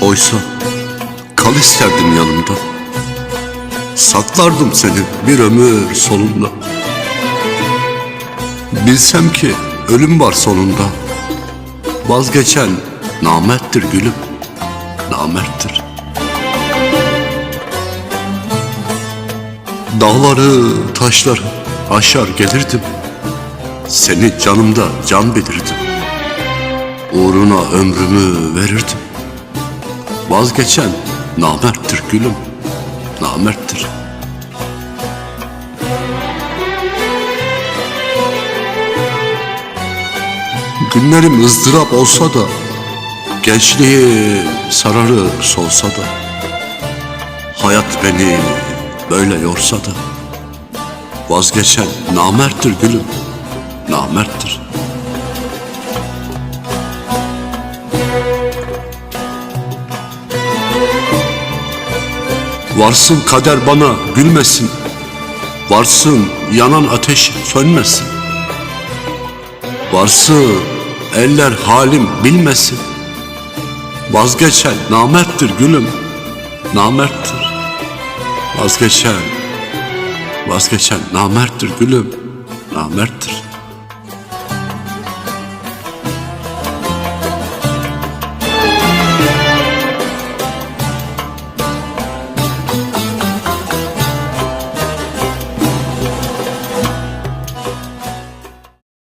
Oysa kal isterdim yanımda. Saklardım seni bir ömür solunda. Bilsem ki ölüm var sonunda. Vazgeçen namerttir gülüm, namerttir. Dağları, taşları aşar gelirdim. Seni canımda can bilirdim. Uğruna ömrümü verirdim. Vazgeçen namerttir gülüm, namerttir. Günlerim ızdırap olsa da, gençliği sararı solsa da, hayat beni böyle yorsa da, vazgeçen namerttir gülüm, namerttir. Varsın kader bana gülmesin. Varsın yanan ateş sönmesin. Varsın eller halim bilmesin. Vazgeçen namerttir gülüm, namerttir. Vazgeçen, vazgeçen namerttir gülüm, namerttir.